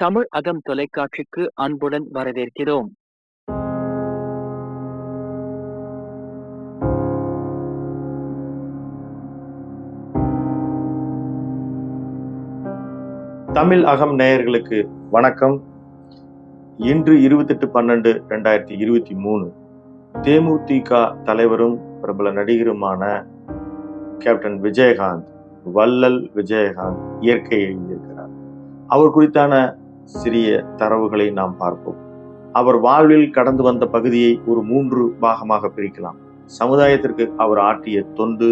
தமிழ் அகம் தொலைக்காட்சிக்கு அன்புடன் வரவேற்கிறோம். தமிழ் அகம் நேயர்களுக்கு வணக்கம். இன்று இருபத்தெட்டு பன்னெண்டு ரெண்டாயிரத்தி இருபத்தி மூணு தேமுதிக தலைவரும் பிரபல நடிகருமான கேப்டன் விஜயகாந்த் வல்லல் விஜயகாந்த் இயற்கை எழுதியிருக்கிறார். அவர் குறித்தான சிறிய தரவுகளை நாம் பார்ப்போம். அவர் வாழ்வில் கடந்து வந்த பகுதியை ஒரு மூன்று பாகமாக பிரிக்கலாம். சமுதாயத்திற்கு அவர் ஆற்றிய தொண்டு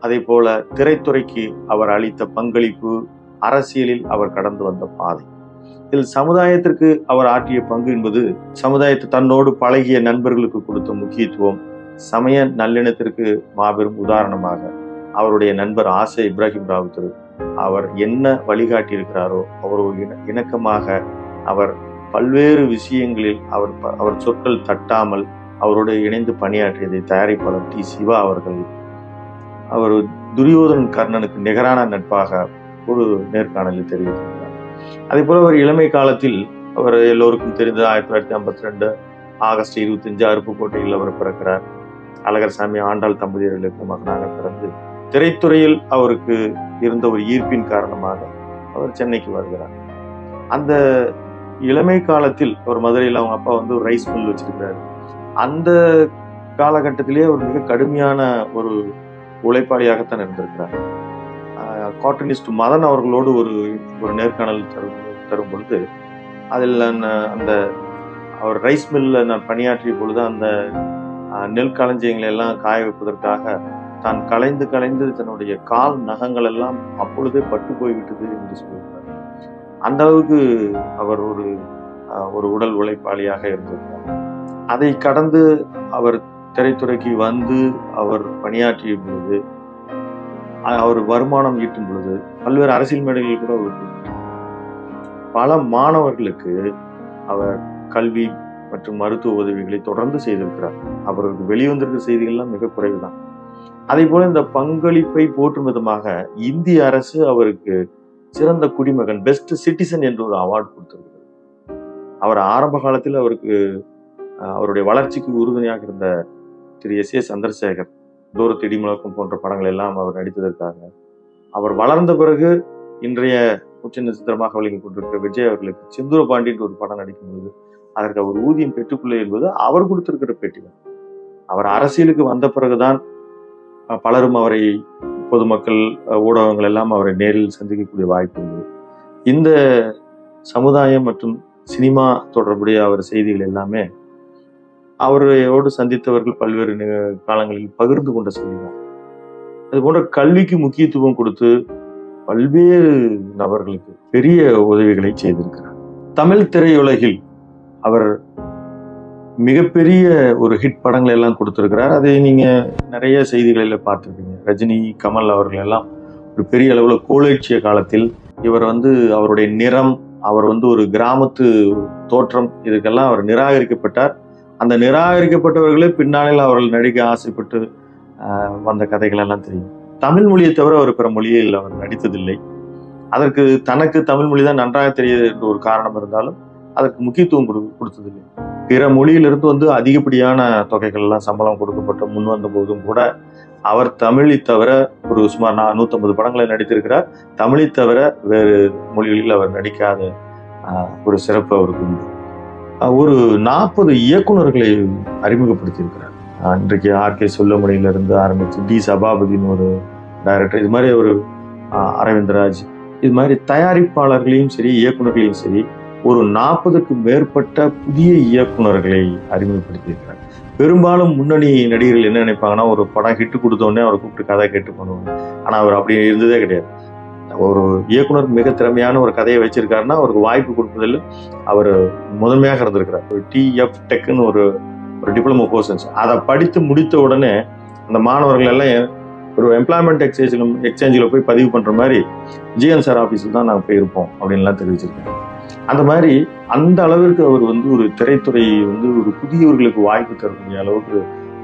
அதே போல திரைத்துறைக்கு அவர் அளித்த பங்களிப்பு அரசியலில் அவர் கடந்து வந்த பாதை. இதில் சமுதாயத்திற்கு அவர் ஆற்றிய பங்கு என்பது சமுதாயத்தை தன்னோடு பழகிய நண்பர்களுக்கு கொடுத்த முக்கியத்துவம். சமய நல்லிணத்திற்கு மாபெரும் உதாரணமாக அவருடைய நண்பர் ஆசை இப்ராஹிம் ராவுத்தர் அவர் என்ன வழிகாட்டி இருக்கிறாரோ அவர் இண இணக்கமாக அவர் பல்வேறு விஷயங்களில் அவர் அவர் சொற்கள் தட்டாமல் அவரோடு இணைந்து பணியாற்றியதை தயாரிப்பாளர் டி. சிவா அவர்கள் அவர் துரியோதனன் கர்ணனுக்கு நிகரான நட்பாக ஒரு நேர்காணலில் தெரிவித்திருக்கிறார். அதே போல அவர் இளமை காலத்தில் அவர் எல்லோருக்கும் தெரிந்த ஆயிரத்தி தொள்ளாயிரத்தி ஐம்பத்தி ரெண்டு ஆகஸ்ட் இருபத்தஞ்சு அருப்புக்கோட்டையில் அவர் பிறக்கிறார். அழகர்சாமி ஆண்டாள் தம்பதியர்களுக்கு மகனாக பிறந்து திரைத்துறையில் அவருக்கு இருந்த ஒரு ஈர்ப்பின் காரணமாக அவர் சென்னைக்கு வருகிறார். அந்த இளமை காலத்தில் ஒரு மதுரையில் அவங்க அப்பா வந்து ஒரு ரைஸ் மில் வச்சிருக்கிறாரு. அந்த காலகட்டத்திலேயே அவர் மிக கடுமையான ஒரு உழைப்பாளியாகத்தான் இருந்திருக்கிறார். காட்டனிஸ்ட் மதன் அவர்களோடு ஒரு ஒரு நேர்காணல் தரும் தரும் பொழுது அதில் நான் அந்த அவர் ரைஸ் மில்ல நான் பணியாற்றிய பொழுது அந்த அஹ், நெல் களஞ்சியங்களை எல்லாம் காய வைப்பதற்காக தான் கலைந்து கலைந்து தன்னுடைய கால் நகங்கள் எல்லாம் அப்பொழுதே பட்டு போய்விட்டது என்று சொல்லியிருந்தார். அந்த அளவுக்கு அவர் ஒரு ஒரு உடல் உழைப்பாளியாக இருந்திருந்தார். அதை கடந்து அவர் திரைத்துறைக்கு வந்து அவர் பணியாற்றிய பொழுது அவர் வருமானம் ஈட்டும் பொழுது பல்வேறு அரசியல் மேடைகளில் கூட அவர் பல மாணவர்களுக்கு அவர் கல்வி மற்றும் மருத்துவ உதவிகளை தொடர்ந்து செய்திருக்கிறார். அவருக்கு வெளிவந்திருக்கிற செய்திகள்லாம் மிக குறைவுதான். அதே போல இந்த பங்களிப்பை போற்றும் விதமாக இந்திய அரசு அவருக்கு சிறந்த குடிமகன் பெஸ்ட் சிட்டிசன் என்ற ஒரு அவார்டு கொடுத்திருக்கிறது. அவர் ஆரம்ப காலத்தில் அவருக்கு அவருடைய வளர்ச்சிக்கு உறுதுணையாக இருந்த திரு எஸ் ஏ சந்திரசேகர் தூரத்து இடிமுழக்கம் போன்ற படங்கள் எல்லாம் அவர் நடித்ததற்காக அவர் வளர்ந்த பிறகு இன்றைய உச்ச நட்சத்திரமாக விளங்கி கொண்டிருக்கிற விஜய் அவர்களுக்கு செந்தூர பாண்டியன் ஒரு படம் நடிக்கும் பொழுது அதற்கு அவர் ஊதியம் பெற்றுக்கொள்ள என்பது அவர் கொடுத்திருக்கிற பேட்டி அவர் அரசியலுக்கு வந்த பிறகுதான் பலரும் அவரை பொதுமக்கள் ஊடகங்கள் எல்லாம் அவரை நேரில் சந்திக்கக்கூடிய வாய்ப்பு இருந்தது இந்த சமுதாயம் மற்றும் சினிமா தொடர்புடைய அவர் செய்திகள் எல்லாமே அவரையோடு சந்தித்தவர்கள் பல்வேறு காலங்களில் பகிர்ந்து கொண்ட செய்திதான். அது போன்ற கல்விக்கு முக்கியத்துவம் கொடுத்து பல்வேறு நபர்களுக்கு பெரிய உதவிகளை செய்திருக்கிறார். தமிழ் திரையுலகில் அவர் மிகப்பெரிய ஒரு ஹிட் படங்களை எல்லாம் கொடுத்துருக்கிறார். அதை நீங்கள் நிறைய செய்திகளில் பார்த்துருப்பீங்க. ரஜினி கமல் அவர்கள் எல்லாம் ஒரு பெரிய அளவில் கோலட்சிய காலத்தில் இவர் வந்து அவருடைய நிறம் அவர் வந்து ஒரு கிராமத்து தோற்றம் இதுக்கெல்லாம் அவர் நிராகரிக்கப்பட்டார். அந்த நிராகரிக்கப்பட்டவர்களே பின்னாளில் அவர்கள் நடிக்க ஆசைப்பட்டு வந்த கதைகள் எல்லாம் தெரியும். தமிழ் மொழியை தவிர அவர் பிற மொழியில் அவர் நடித்ததில்லை. அதற்கு தனக்கு தமிழ் மொழி தான் நன்றாக தெரியுது என்ற ஒரு காரணம் இருந்தாலும் அதற்கு முக்கியத்துவம் கொடு கொடுத்ததில்லை. பிற மொழியிலிருந்து வந்து அதிகப்படியான தொகைகள்லாம் சம்பளம் கொடுக்கப்பட்ட முன் வந்த போதும் கூட அவர் தமிழை தவிர ஒரு சுமார் நான் நூற்றம்பது படங்களை நடித்திருக்கிறார். தமிழை தவிர வேறு மொழிகளில் அவர் நடிக்காத ஒரு சிறப்பு அவருக்கு உண்டு. ஒரு நாற்பது இயக்குனர்களை அறிமுகப்படுத்தியிருக்கிறார். இன்றைக்கு ஆர்கே சொல்லுமணியிலிருந்து ஆரம்பித்து டி சபாபதினு ஒரு டைரக்டர் இது மாதிரி ஒரு அரவிந்தராஜ் இது மாதிரி தயாரிப்பாளர்களையும் சரி இயக்குனர்களையும் சரி ஒரு நாற்பதுக்கு மேற்பட்ட புதிய இயக்குனர்களை அறிமுகப்படுத்தியிருக்கிறார். பெரும்பாலும் முன்னணி நடிகர்கள் என்ன நினைப்பாங்கன்னா ஒரு படம் ஹிட் கொடுத்தோடனே அவரை கூப்பிட்டு கதை கேட்டு பண்ணுவாங்க. ஆனால் அவர் அப்படி இருந்ததே கிடையாது. ஒரு இயக்குனர் மிக திறமையான ஒரு கதையை வச்சிருக்காருன்னா அவருக்கு வாய்ப்பு கொடுப்பதில் அவர் முதன்மையாக இருந்திருக்கிறார். ஒரு டிஎஃப் டெக்குன்னு ஒரு ஒரு டிப்ளமோ கோர்ஸ் இருந்துச்சு. அதை படித்து முடித்த உடனே அந்த மாணவர்கள் எல்லாம் ஒரு எம்ப்ளாய்மெண்ட் எக்ஸ்சேஞ்சில் எக்ஸ்சேஞ்சில் போய் பதிவு பண்ணுற மாதிரி ஜிஎன் சார் ஆஃபீஸில் தான் நாங்கள் போயிருப்போம் அப்படின்லாம் தெரிவிச்சிருக்காங்க. அந்த மாதிரி அந்த அளவிற்கு அவர் வந்து ஒரு திரைத்துறை வந்து ஒரு புதியவர்களுக்கு வாய்ப்பு தரக்கூடிய அளவுக்கு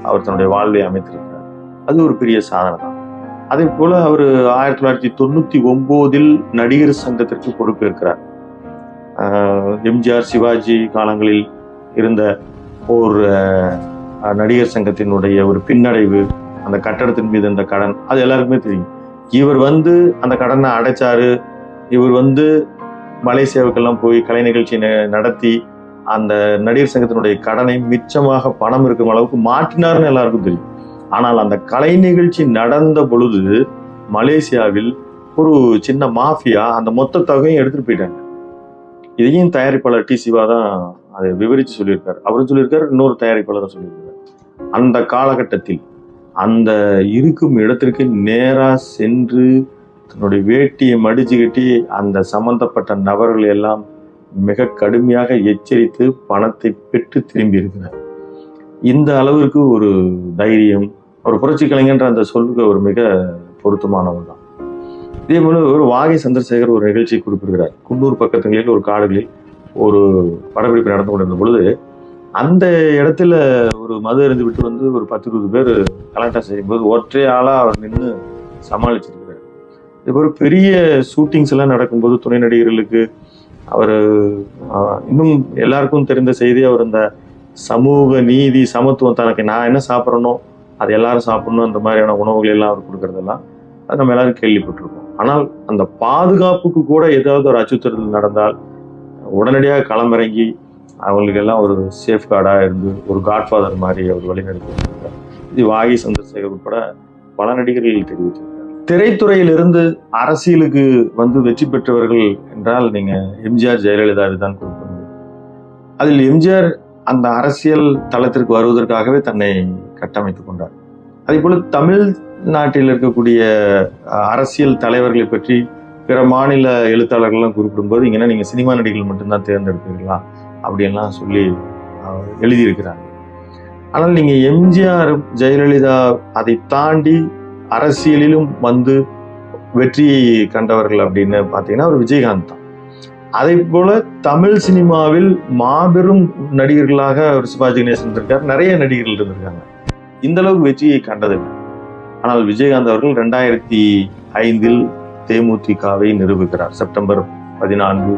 அவர் தன்னுடைய வாழ்வை அமைத்திருக்கிறார். அது ஒரு பெரிய சாதனை தான். அதே போல அவர் ஆயிரத்தி தொள்ளாயிரத்தி தொண்ணூத்தி ஒன்பதில் நடிகர் சங்கத்திற்கு பொறுப்பேற்கிறார் எம்ஜிஆர் சிவாஜி காலங்களில் இருந்த ஒரு நடிகர் சங்கத்தினுடைய ஒரு பின்னடைவு அந்த கட்டடத்தின் மீது இருந்த கடன் அது எல்லாருக்குமே தெரியும். இவர் வந்து அந்த கடனை அடைச்சாரு. இவர் வந்து மலேசியாவுக்கெல்லாம் போய் கலை நிகழ்ச்சி நடத்தி அந்த நடிகர் சங்கத்தினுடைய கடனை மிச்சமாக பணம் இருக்கும் அளவுக்கு மாற்றினார்னு எல்லாருக்கும் தெரியும். ஆனால் அந்த கலை நிகழ்ச்சி நடந்த பொழுது மலேசியாவில் ஒரு சின்ன மாஃபியா அந்த மொத்த தொகையும் எடுத்துட்டு போயிட்டாங்க. இதையும் தயாரிப்பாளர் டி சிவா தான் அதை விவரித்து சொல்லியிருக்காரு. அவரும் சொல்லியிருக்காரு இன்னொரு தயாரிப்பாளரும் சொல்லியிருக்காரு. அந்த காலகட்டத்தில் அந்த இருக்கும் இடத்திற்கு நேராக சென்று தன்னுடைய வேட்டியை மடிச்சு கட்டி அந்த சம்பந்தப்பட்ட நபர்கள் எல்லாம் மிக கடுமையாக எச்சரித்து பணத்தை பெற்று திரும்பி இருக்கிறார். இந்த அளவிற்கு ஒரு தைரியம் ஒரு புரட்சி கலைஞன்ற அந்த சொல்லுக்கு ஒரு மிக பொருத்தமானவர் தான். இதே போல ஒரு வாகை சந்திரசேகர் ஒரு நிகழ்ச்சி குறிப்பிடுகிறார். குன்னூர் பக்கத்துகளில் ஒரு காடுகளில் ஒரு படப்பிடிப்பு நடந்து கொண்டிருந்த பொழுது அந்த இடத்துல ஒரு மது அருந்து விட்டு வந்து ஒரு பத்து இருபது பேர் கலாட்டா செய்யும்போது ஒற்றை ஆளாக அவர் நின்று சமாளிச்சிருக்கு ஒரு பெரிய ஷூட்டிங்ஸ் எல்லாம் நடக்கும்போது துணை நடிகர்களுக்கு அவர் இன்னும் எல்லாருக்கும் தெரிந்த செய்தி அவர் இந்த சமூக நீதி சமத்துவம் தனக்கு நான் என்ன சாப்பிட்றனோ அது எல்லாரும் சாப்பிடணும் அந்த மாதிரியான உணவுகள் எல்லாம் அவர் கொடுக்கறதெல்லாம் அது நம்ம எல்லாரும் கேள்விப்பட்டிருக்கோம். ஆனால் அந்த பாதுகாப்புக்கு கூட ஏதாவது ஒரு அச்சுறுத்தல் நடந்தால் உடனடியாக களமிறங்கி அவங்களுக்கெல்லாம் ஒரு சேஃப் கார்டாக இருந்து ஒரு காட்ஃபாதர் மாதிரி அவர் வழிநடத்தி இது வாகி சந்திரசேகர் உட்பட பல நடிகர்கள் தெரிவித்திருக்கார் திரைத்துறையிலிருந்து அரசியலுக்கு வந்து வெற்றி பெற்றவர்கள் என்றால் நீங்கள் எம்ஜிஆர் ஜெயலலிதாவை தான் குறிப்பிட அதில் எம்ஜிஆர் அந்த அரசியல் தளத்திற்கு வருவதற்காகவே தன்னை கட்டமைத்து கொண்டார். அதே போல தமிழ் நாட்டில் இருக்கக்கூடிய அரசியல் தலைவர்களை பற்றி பிற மாநில எழுத்தாளர்கள்லாம் குறிப்பிடும்போது இங்கன்னா நீங்கள் சினிமா நடிகர்கள் மட்டும்தான் தேர்ந்தெடுப்பீர்களா? அப்படின்லாம் சொல்லி எழுதியிருக்கிறாங்க. ஆனால் நீங்கள் எம்ஜிஆர் ஜெயலலிதா அதை தாண்டி அரசியலிலும் வந்து வெற்றியை கண்டவர்கள் அப்படின்னு பார்த்தீங்கன்னா ஒரு விஜயகாந்த் தான். அதே போல தமிழ் சினிமாவில் மாபெரும் நடிகர்களாக அவர் சிவாஜி கணேசன் இருந்திருக்கார். நிறைய நடிகர்கள் இருந்திருக்காங்க. இந்த அளவுக்கு வெற்றியை கண்டதில்லை. ஆனால் விஜயகாந்த் அவர்கள் ரெண்டாயிரத்தி ஐந்தில் தேமுதிகவை நிரூபிக்கிறார் செப்டம்பர் பதினான்கு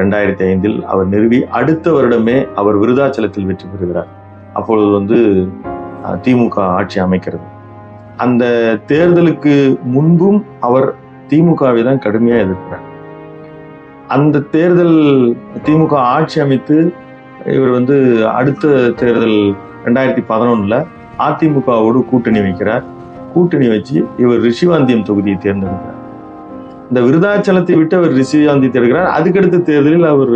ரெண்டாயிரத்தி ஐந்தில் அவர் நிறுவி அடுத்த வருடமே அவர் விருதாச்சலத்தில் வெற்றி பெறுகிறார். அப்பொழுது வந்து திமுக ஆட்சி அமைக்கிறது. அந்த தேர்தலுக்கு முன்பும் அவர் திமுகவை தான் கடுமையாக எதிர்க்கிறார். அந்த தேர்தல் திமுக ஆட்சி அமைத்து இவர் வந்து அடுத்த தேர்தல் ரெண்டாயிரத்தி பதினொன்னுல அதிமுகவோடு கூட்டணி வைக்கிறார். கூட்டணி வச்சு இவர் ரிஷிவாந்தியம் தொகுதியை தேர்ந்தெடுக்கிறார். இந்த விருதாச்சலத்தை விட்டு அவர் ரிஷிவாந்தியத்தை எடுக்கிறார் அதுக்கடுத்த தேர்தலில் அவர்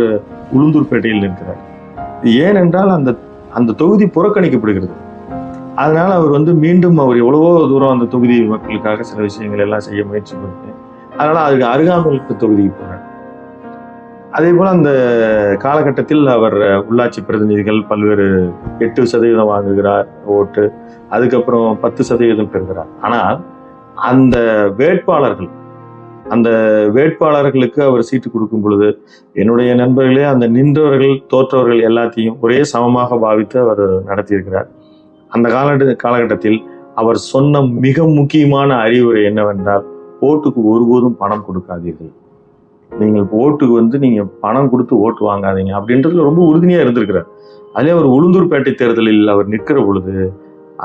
உளுந்தூர்பேட்டையில் நிற்கிறார். ஏனென்றால் அந்த அந்த தொகுதி புறக்கணிக்கப்படுகிறது. அதனால அவர் வந்து மீண்டும் அவர் எவ்வளவோ தூரம் அந்த தொகுதி மக்களுக்காக சில விஷயங்கள் எல்லாம் செய்ய முயற்சி பண்ணி அதனால அதுக்கு அருகாமல் தொகுதிக்கு போறார் அதே போல அந்த காலகட்டத்தில் அவர் உள்ளாட்சி பிரதிநிதிகள் பல்வேறு எட்டு சதவீதம் வாங்குகிறார் ஓட்டு அதுக்கப்புறம் பத்து சதவீதம் பெறுகிறார். ஆனால் அந்த வேட்பாளர்கள் அந்த வேட்பாளர்களுக்கு அவர் சீட்டு கொடுக்கும் பொழுது என்னுடைய நண்பர்களே அந்த நின்றவர்கள் தோற்றவர்கள் எல்லாத்தையும் ஒரே சமமாக பாவித்து அவர் நடத்தியிருக்கிறார். அந்த கால காலகட்டத்தில் அவர் சொன்ன மிக முக்கியமான அறிவுரை என்னவென்றால் ஓட்டுக்கு ஒருபோதும் பணம் கொடுக்காதீர்கள். நீங்கள் ஓட்டுக்கு வந்து நீங்க பணம் கொடுத்து ஓட்டு வாங்காதீங்க அப்படின்றதுல ரொம்ப உறுதியா இருந்திருக்கிறார். அதே அவர் உளுந்தூர்பேட்டை தேர்தலில் அவர் நிற்கிற பொழுது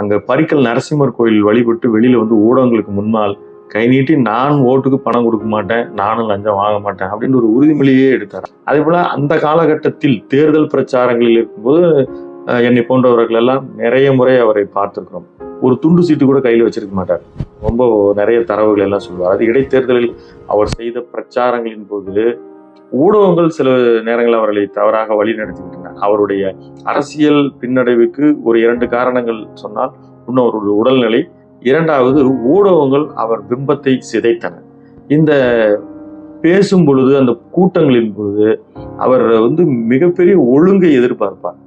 அங்க பரிக்கல் நரசிம்மர் கோயில் வழிபட்டு வெளியில வந்து ஊடகங்களுக்கு முன்னால் கை நீட்டி நான் ஓட்டுக்கு பணம் கொடுக்க மாட்டேன் நானும் லஞ்சம் வாங்க மாட்டேன் அப்படின்னு ஒரு உறுதிமொழியே எடுத்தார். அதே போல அந்த காலகட்டத்தில் தேர்தல் பிரச்சாரங்களில் இருக்கும்போது என்னை போன்றவர்கள் எல்லாம் நிறைய முறை அவரை பார்த்துருக்கிறோம். ஒரு துண்டு சீட்டு கூட கையில் வச்சிருக்க மாட்டார். ரொம்ப நிறைய தரவுகள் எல்லாம் சொல்லுவார். அது இடைத்தேர்தலில் அவர் செய்த பிரச்சாரங்களின் போது ஊடகங்கள் சில நேரங்கள் அவர்களை தவறாக வழி நடத்திவிட்டன. அவருடைய அரசியல் பின்னடைவுக்கு ஒரு இரண்டு காரணங்கள் சொன்னால் இன்னும் அவருடைய உடல்நிலை. இரண்டாவது ஊடகங்கள் அவர் பிம்பத்தை சிதைத்தன. இந்த பேசும் பொழுது அந்த கூட்டங்களின் பொழுது அவர் வந்து மிகப்பெரிய ஒழுங்கை எதிர்பார்ப்பார்.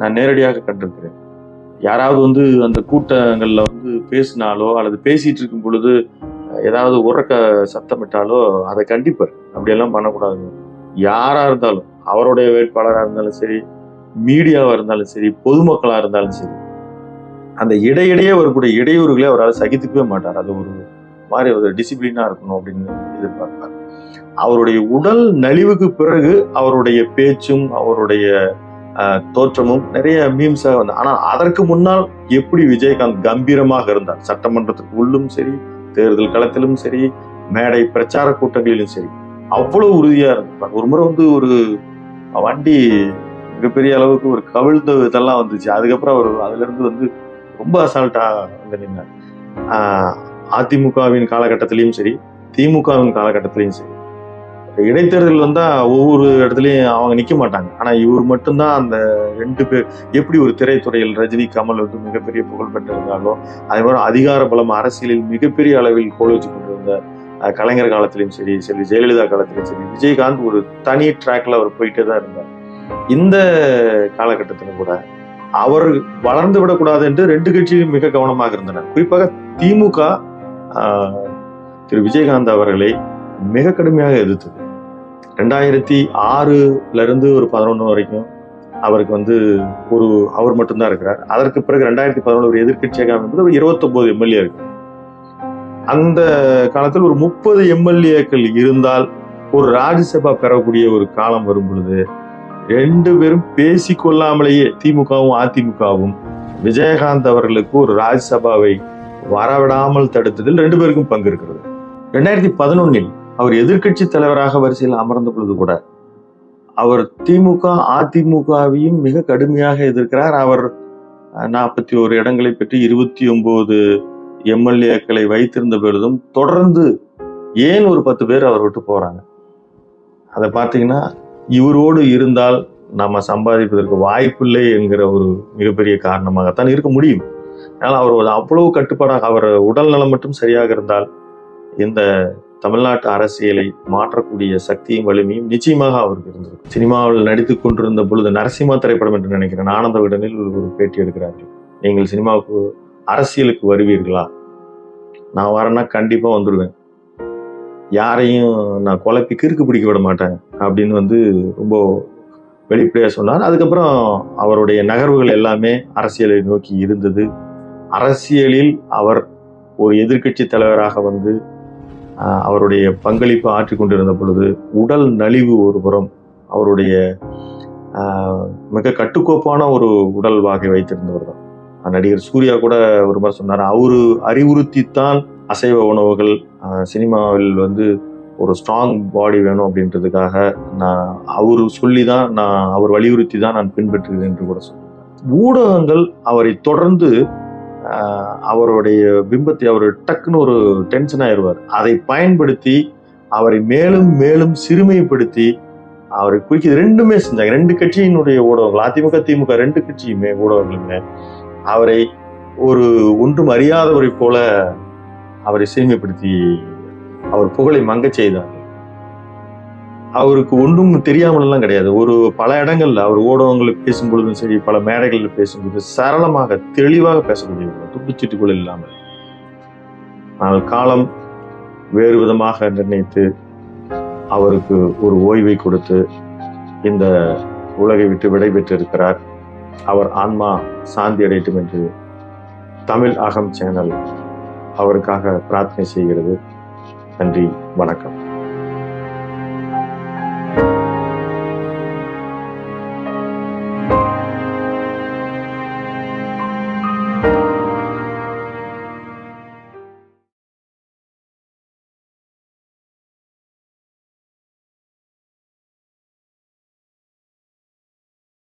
நான் நேரடியாக கண்டிருக்கிறேன். யாராவது வந்து அந்த கூட்டங்களில் வந்து பேசினாலோ அல்லது பேசிட்டு இருக்கும் பொழுது ஏதாவது உறக்க சத்தமிட்டாலோ அதை கண்டிப்பார். அப்படியெல்லாம் பண்ணக்கூடாது. யாராக இருந்தாலும் அவருடைய வேட்பாளராக இருந்தாலும் சரி மீடியாவாக இருந்தாலும் சரி பொதுமக்களாக இருந்தாலும் சரி அந்த இடையிடையே வரக்கூடிய இடையூறுகளை அவரால் சகித்துக்கவே மாட்டார். அது ஒரு மாதிரி ஒரு டிசிப்ளினாக இருக்கணும் அப்படின்னு எதிர்பார்ப்பார். அவருடைய உடல் நலிவுக்கு பிறகு அவருடைய பேச்சும் அவருடைய தோற்றமும் நிறைய மீம்ஸாக வந்து. ஆனால் அதற்கு முன்னால் எப்படி விஜயகாந்த் கம்பீரமாக இருந்தார்? சட்டமன்றத்துக்கு உள்ளும் சரி தேர்தல் களத்திலும் சரி மேடை பிரச்சார கூட்டங்களிலும் சரி அவ்வளவு உறுதியாக இருந்தார். ஒரு முறை வந்து ஒரு வண்டி மிகப்பெரிய அளவுக்கு ஒரு கவிழ்ந்த இதெல்லாம் வந்துச்சு. அதுக்கப்புறம் அவர் அதுலேருந்து வந்து ரொம்ப அசால்ட்டாக வந்து நின்னார். அதிமுகவின் காலகட்டத்திலையும் சரி திமுகவின் காலகட்டத்திலையும் சரி. இடைத்தேர்தல் வந்தா ஒவ்வொரு இடத்துலயும் அவங்க நிக்க மாட்டாங்க. ஆனா இவர் மட்டும்தான் அந்த ரெண்டு பேர் எப்படி ஒரு திரைத்துறையில் ரஜினி கமல் வந்து மிகப்பெரிய புகழ் பெற்றிருந்தாலோ அதே மாதிரி அதிகார பலம் அரசியலில் மிகப்பெரிய அளவில் கோல் வச்சு கொண்டிருந்த கலைஞர் காலத்திலையும் சரி சரி ஜெயலலிதா காலத்திலையும் சரி விஜயகாந்த் ஒரு தனி ட்ராக்ல அவர் போயிட்டே தான் இருந்தார். இந்த காலகட்டத்திலும் கூட அவர் வளர்ந்து விடக்கூடாது என்று ரெண்டு கட்சியும் மிக கவனமாக இருந்தனர். குறிப்பாக திமுக திரு. விஜயகாந்த் அவர்களை மிக கடுமையாக எதிர்த்தது. ரெண்டாயிரத்தி ஆறுலேருந்து ஒரு பதினொன்று வரைக்கும் அவருக்கு வந்து ஒரு அவர் மட்டும்தான் இருக்கிறார். அதற்கு பிறகு ரெண்டாயிரத்தி பதினொன்று ஒரு எதிர்கட்சியாக அமைப்பது ஒரு இருபத்தொம்போது எம்எல்ஏ இருக்கு. அந்த காலத்தில் ஒரு முப்பது எம்எல்ஏக்கள் இருந்தால் ஒரு ராஜ்யசபா பெறக்கூடிய ஒரு காலம் வரும் பொழுது ரெண்டு பேரும் பேசி கொள்ளாமலேயே திமுகவும் அதிமுகவும் விஜயகாந்த் அவர்களுக்கு ஒரு ராஜ்யசபாவை வரவிடாமல் தடுத்ததில் ரெண்டு பேருக்கும் பங்கு இருக்கிறது. ரெண்டாயிரத்தி பதினொன்னில் அவர் எதிர்க்கட்சி தலைவராக வரிசையில் அமர்ந்த பொழுது கூட அவர் திமுக அதிமுகவையும் மிக கடுமையாக எதிர்க்கிறார். அவர் நாற்பத்தி ஒரு இடங்களை பெற்று இருபத்தி ஒன்பது எம்எல்ஏக்களை வைத்திருந்த பொழுதும் தொடர்ந்து ஏன் ஒரு பத்து பேர் அவர் விட்டு போறாங்க? அதை பார்த்தீங்கன்னா இவரோடு இருந்தால் நம்ம சம்பாதிப்பதற்கு வாய்ப்பில்லை என்கிற ஒரு மிகப்பெரிய காரணமாகத்தான் இருக்க முடியும். அதனால் அவர் அவ்வளவு கட்டுப்பாடாக அவர் உடல் நலம் மட்டும் சரியாக இருந்தால் இந்த தமிழ்நாட்டு அரசியலை மாற்றக்கூடிய சக்தியும் வலிமையும் நிச்சயமாக அவருக்கு இருந்தது சினிமாவில் நடித்து கொண்டிருந்த பொழுது நரசிம்மா திரைப்படம் என்று நினைக்கிறேன். ஆனந்த விடனில் ஒரு பேட்டி எடுக்கிறார்கள். நீங்கள் சினிமாவுக்கு அரசியலுக்கு வருவீர்களா? நான் வரேன்னா கண்டிப்பாக வந்துடுவேன். யாரையும் நான் குழப்பி கிறுக்கு பிடிக்க விட மாட்டேன் அப்படின்னு வந்து ரொம்ப வெளிப்படையாக சொன்னார். அதுக்கப்புறம் அவருடைய நகர்வுகள் எல்லாமே அரசியலை நோக்கி இருந்தது. அரசியலில் அவர் ஒரு எதிர்க்கட்சி தலைவராக வந்து அவருடைய பங்களிப்பு ஆற்றி கொண்டிருந்த பொழுது உடல் நலிவு ஒரு புறம் அவருடைய மிக கட்டுக்கோப்பான ஒரு உடல் வாகை வைத்திருந்தவர் தான். நடிகர் சூர்யா கூட ஒரு மாதிரி சொன்னார் அவரு அறிவுறுத்தித்தான் அசைவ உணவுகள் சினிமாவில் வந்து ஒரு ஸ்ட்ராங் பாடி வேணும் அப்படின்றதுக்காக நான் அவர் சொல்லி தான் நான் அவர் வலியுறுத்தி தான் நான் பின்பற்றுகிறேன் என்று கூட சொன்னேன் ஊடகங்கள் அவரை தொடர்ந்து அவருடைய பிம்பத்தை அவர் டக்குன்னு ஒரு டென்ஷன் ஆயிடுவார். அதை பயன்படுத்தி அவரை மேலும் மேலும் சிறுமைப்படுத்தி அவரை குறிக்க ரெண்டுமே செஞ்சாங்க. ரெண்டு கட்சியினுடைய ஊடகங்கள் அதிமுக திமுக ரெண்டு கட்சியுமே ஊடகங்களுமே அவரை ஒரு ஒன்றும் அறியாதவரை போல அவரை சிறுமைப்படுத்தி அவர் புகழை மங்கச் செய்தார். அவருக்கு ஒன்றும் தெரியாமல் எல்லாம் கிடையாது. ஒரு பல இடங்கள்ல அவர் ஊடகங்களில் பேசும்பொழுதும் சரி பல மேடைகளில் பேசும்போது சரளமாக தெளிவாக பேசக்கூடியவர் துப்புச்சீட்டுக்குள் இல்லாமல். ஆனால் காலம் வேறு விதமாக நிர்ணயித்து அவருக்கு ஒரு ஓய்வை கொடுத்து இந்த உலகை விட்டு விடைபெற்றிருக்கிறார். அவர் ஆன்மா சாந்தி அடையட்டும் என்று தமிழ் அகம் சேனல் அவருக்காக பிரார்த்தனை செய்கிறது. நன்றி வணக்கம்.